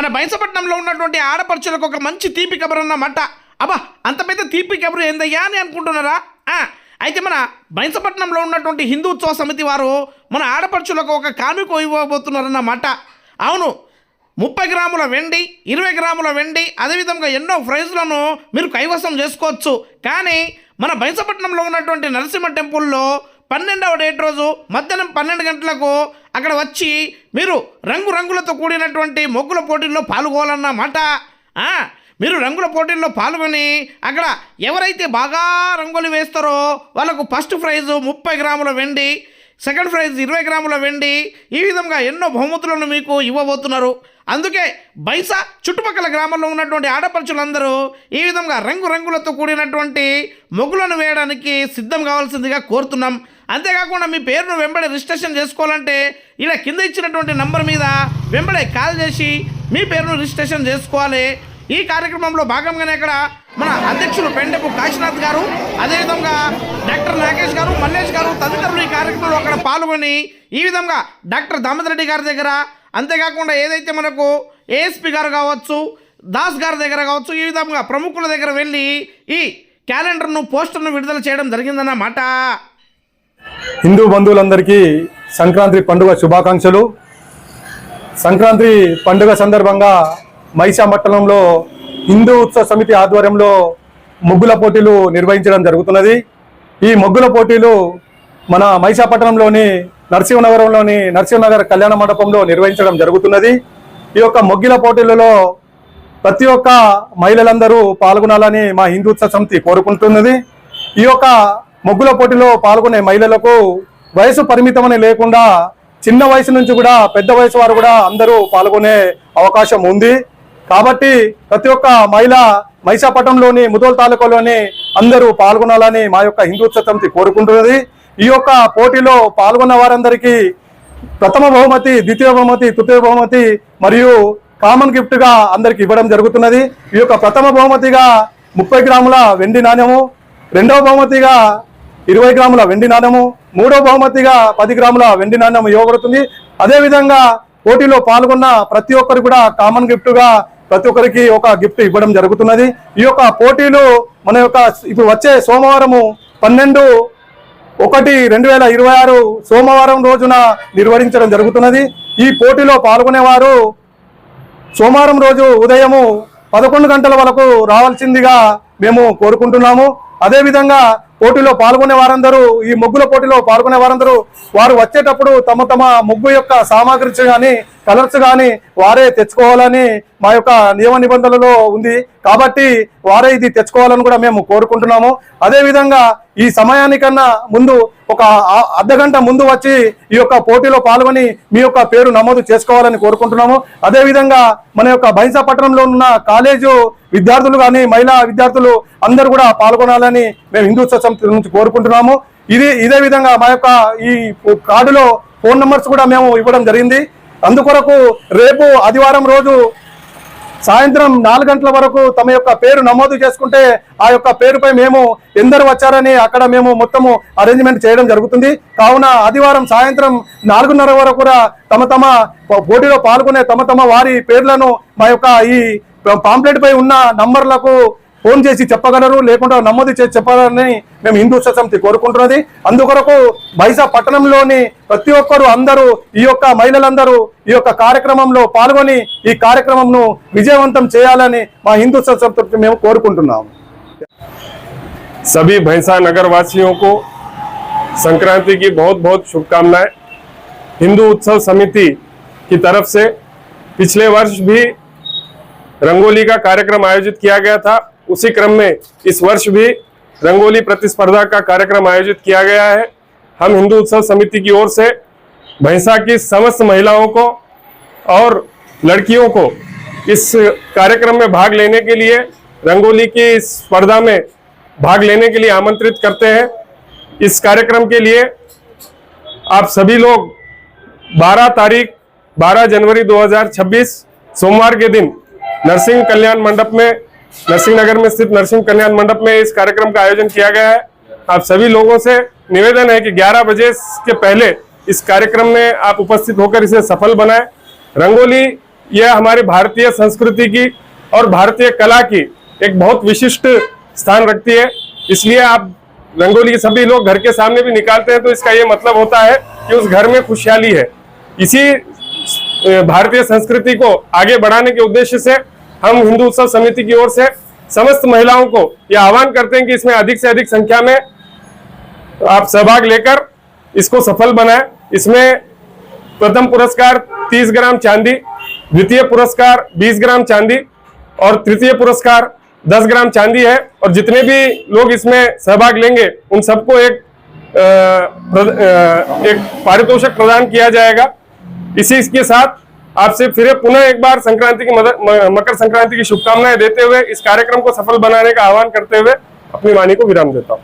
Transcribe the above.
మన బైసపట్నంలో ఉన్నటువంటి ఆడపడుచులకు ఒక మంచి తీపి కబురు అన్నమాట అబ్బా అంత పెద్ద తీపి కబురు ఏందయ్యా అని అనుకుంటున్నారా? అయితే మన బైసపట్నంలో ఉన్నటువంటి హిందూత్సవ సమితి వారు మన ఆడపడుచులకు ఒక కానుక ఇవ్వబోతున్నారన్నమాట. అవును ముప్పై గ్రాముల వెండి ఇరవై గ్రాముల వెండి అదేవిధంగా ఎన్నో ప్రైజ్లను మీరు కైవసం చేసుకోవచ్చు. కానీ మన బైసపట్నంలో ఉన్నటువంటి నరసింహ టెంపుల్లో పన్నెండవ డేట్ రోజు మధ్యాహ్నం పన్నెండు గంటలకు అక్కడ వచ్చి మీరు రంగు రంగులతో కూడినటువంటి మొగ్గుల పోటీల్లో పాల్గొనాలన్నమాట మీరు రంగుల పోటీల్లో పాల్గొని అక్కడ ఎవరైతే బాగా రంగులు వేస్తారో వాళ్ళకు ఫస్ట్ ప్రైజ్ ముప్పై గ్రాముల వెండి సెకండ్ ప్రైజ్ ఇరవై గ్రాముల వెండి ఈ విధంగా ఎన్నో బహుమతులను మీకు ఇవ్వబోతున్నారు. అందుకే బైసా చుట్టుపక్కల గ్రామాల్లో ఉన్నటువంటి ఆడపడుచులందరూ ఈ విధంగా రంగురంగులతో కూడినటువంటి మొగ్గులను వేయడానికి సిద్ధం కావాల్సిందిగా కోరుతున్నాం. అంతేకాకుండా మీ పేరును వెంబడి రిజిస్ట్రేషన్ చేసుకోవాలంటే ఇలా కింద ఇచ్చినటువంటి నంబర్ మీద వెంబడే కాల్ చేసి మీ పేరును రిజిస్ట్రేషన్ చేసుకోవాలి. ఈ కార్యక్రమంలో భాగంగానే ఇక్కడ మన అధ్యక్షులు పెండపు కాశీనాథ్ గారు అదేవిధంగా డాక్టర్ నాగేష్ గారు మల్లేష్ గారు తదితరులు ఈ కార్యక్రమంలో అక్కడ పాల్గొని ఈ విధంగా డాక్టర్ దామోదర్ రెడ్డి గారి దగ్గర అంతేకాకుండా ఏదైతే మనకు ఏఎస్పి గారు కావచ్చు దాస్ గారి దగ్గర కావచ్చు ఈ విధంగా ప్రముఖుల దగ్గర వెళ్ళి ఈ క్యాలెండర్ను పోస్టర్ను విడుదల చేయడం జరిగిందన్నమాట హిందూ బంధువులందరికీ సంక్రాంతి పండుగ శుభాకాంక్షలు. సంక్రాంతి పండుగ సందర్భంగా మైసా పట్టణంలో హిందూ ఉత్సవ సమితి ఆధ్వర్యంలో ముగ్గుల పోటీలు నిర్వహించడం జరుగుతున్నది. ఈ ముగ్గుల పోటీలు మన మైసాపట్నంలోని నరసింహనగరంలోని నరసింహనగర్ కళ్యాణ మండపంలో నిర్వహించడం జరుగుతున్నది. ఈ యొక్క ముగ్గుల పోటీలలో ప్రతి ఒక్క మహిళలందరూ పాల్గొనాలని మా హిందూత్సవ సమితి కోరుకుంటున్నది. ఈ యొక్క ముగ్గుల పోటీలో పాల్గొనే మహిళలకు వయసు పరిమితమని లేకుండా చిన్న వయసు నుంచి కూడా పెద్ద వయసు వారు కూడా అందరూ పాల్గొనే అవకాశం ఉంది. కాబట్టి ప్రతి ఒక్క మహిళ మైసాపట్నంలోని ముదోల్ తాలూకాలోని అందరూ పాల్గొనాలని మా యొక్క హిందూత్సవ సమితి కోరుకుంటున్నది. ఈ యొక్క పోటీలో పాల్గొన్న వారందరికీ ప్రథమ బహుమతి ద్వితీయ బహుమతి తృతీయ బహుమతి మరియు కామన్ గిఫ్ట్గా అందరికి ఇవ్వడం జరుగుతున్నది. ఈ యొక్క ప్రథమ బహుమతిగా ముప్పై గ్రాముల వెండి నాణ్యము రెండవ బహుమతిగా ఇరవై గ్రాముల వెండి నాణ్యము మూడో బహుమతిగా పది గ్రాముల వెండి నాణ్యం ఇవ్వబడుతుంది. అదేవిధంగా పోటీలో పాల్గొన్న ప్రతి ఒక్కరు కూడా కామన్ గిఫ్ట్గా ప్రతి ఒక్కరికి ఒక గిఫ్ట్ ఇవ్వడం జరుగుతున్నది. ఈ యొక్క పోటీలు మన యొక్క ఇప్పుడు వచ్చే సోమవారము పన్నెండు ఒకటి రెండు వేల ఇరవై ఆరు సోమవారం రోజున నిర్వహించడం జరుగుతున్నది. ఈ పోటీలో పాల్గొనేవారు సోమవారం రోజు ఉదయము పదకొండు గంటల వరకు రావాల్సిందిగా మేము కోరుకుంటున్నాము. అదేవిధంగా పోటీలో పాల్గొనే వారందరూ ఈ ముగ్గుల పోటీలో పాల్గొనే వారందరూ వారు వచ్చేటప్పుడు తమ తమ ముగ్గు యొక్క సామాగ్రి కానీ కలర్స్ కానీ వారే తెచ్చుకోవాలని మా యొక్క నియమ నిబంధనలలో ఉంది. కాబట్టి వారే ఇది తెచ్చుకోవాలని కూడా మేము కోరుకుంటున్నాము. అదేవిధంగా ఈ సమయానికన్నా ముందు ఒక అర్ధగంట ముందు వచ్చి ఈ యొక్క పోటీలో పాల్గొని మీ యొక్క పేరు నమోదు చేసుకోవాలని కోరుకుంటున్నాము. అదేవిధంగా మన యొక్క బైన్సా పట్టణంలో ఉన్న కాలేజు విద్యార్థులు కానీ మహిళా విద్యార్థులు అందరూ కూడా పాల్గొనాలని మేము హిందూ సమితి నుంచి కోరుకుంటున్నాము. ఇది ఇదే విధంగా మా యొక్క ఈ కార్డులో ఫోన్ నెంబర్స్ కూడా మేము ఇవ్వడం జరిగింది. అందుకొరకు రేపు ఆదివారం రోజు సాయంత్రం నాలుగు గంటల వరకు తమ యొక్క పేరు నమోదు చేసుకుంటే ఆ యొక్క పేరుపై మేము ఎందరు వచ్చారని అక్కడ మేము మొత్తము అరేంజ్మెంట్ చేయడం జరుగుతుంది. కావున ఆదివారం సాయంత్రం నాలుగున్నర వరకు కూడా తమ తమ పోటీలో పాల్గొనే తమ తమ వారి పేర్లను మా యొక్క ఈ పాంప్లెట్ పై ఉన్న నంబర్లకు ఫోన్ చేసి చెప్పగలరు లేకుండా నమోదు చేసి చెప్పాలని మేము హిందూ సమితి కోరుకుంటున్నది అందుకొరకు బైసా పట్టణంలోని ప్రతి ఒక్కరు అందరూ ఈ యొక్క మహిళలందరూ ఈ యొక్క కార్యక్రమంలో పాల్గొని ఈ కార్యక్రమంను విజయవంతం చేయాలని మా హిందూ సమితి మేము కోరుకుంటున్నాము सभी भैंसा नगर वासियों को संक्रांति की बहुत बहुत शुभकामनाएं हिंदू उत्सव समिति की तरफ से पिछले वर्ष भी रंगोली का कार्यक्रम आयोजित किया गया था उसी क्रम में इस वर्ष भी रंगोली प्रतिस्पर्धा का कार्यक्रम आयोजित किया गया है। हम हिंदू उत्सव समिति की ओर से भैंसा की समस्त महिलाओं को और लड़कियों को इस कार्यक्रम में भाग लेने के लिए, रंगोली की स्पर्धा में भाग लेने के लिए आमंत्रित करते हैं। इस कार्यक्रम के लिए आप सभी लोग 12 तारीख 12 जनवरी 2026 सोमवार के दिन नरसिंह कल्याण मंडप में नरसिंह नगर में स्थित नरसिंह कल्याण मंडप में इस कार्यक्रम का आयोजन किया गया है। आप सभी लोगों से निवेदन है कि 11 बजे के पहले इस कार्यक्रम में आप उपस्थित होकर इसे सफल बनाएँ। रंगोली, यह हमारी भारतीय संस्कृति की और भारतीय कला की एक बहुत विशिष्ट स्थान रखती है। इसलिए आप रंगोली सभी लोग घर के सामने भी निकालते हैं तो इसका ये मतलब होता है कि उस घर में खुशहाली है। इसी भारतीय संस्कृति को आगे बढ़ाने के उद्देश्य से हम हिंदू उत्सव समिति की ओर से समस्त महिलाओं को यह आह्वान करते हैं कि इसमें अधिक से अधिक संख्या में आप सहभाग लेकर इसको सफल बनाएँ। इसमें प्रथम पुरस्कार 30 ग्राम चांदी द्वितीय पुरस्कार 20 ग्राम चांदी और तृतीय पुरस्कार 10 ग्राम चांदी है और जितने भी लोग इसमें सहभाग लेंगे उन सबको एक अ, एक पारितोषिक प्रदान किया जाएगा। इसी के साथ आपसे फिर पुनः एक बार संक्रांति की मदद मकर संक्रांति की शुभकामनाएँ देते हुए इस कार्यक्रम को सफल बनाने का आह्वान करते हुए अपनी वाणी को विराम देता हूँ।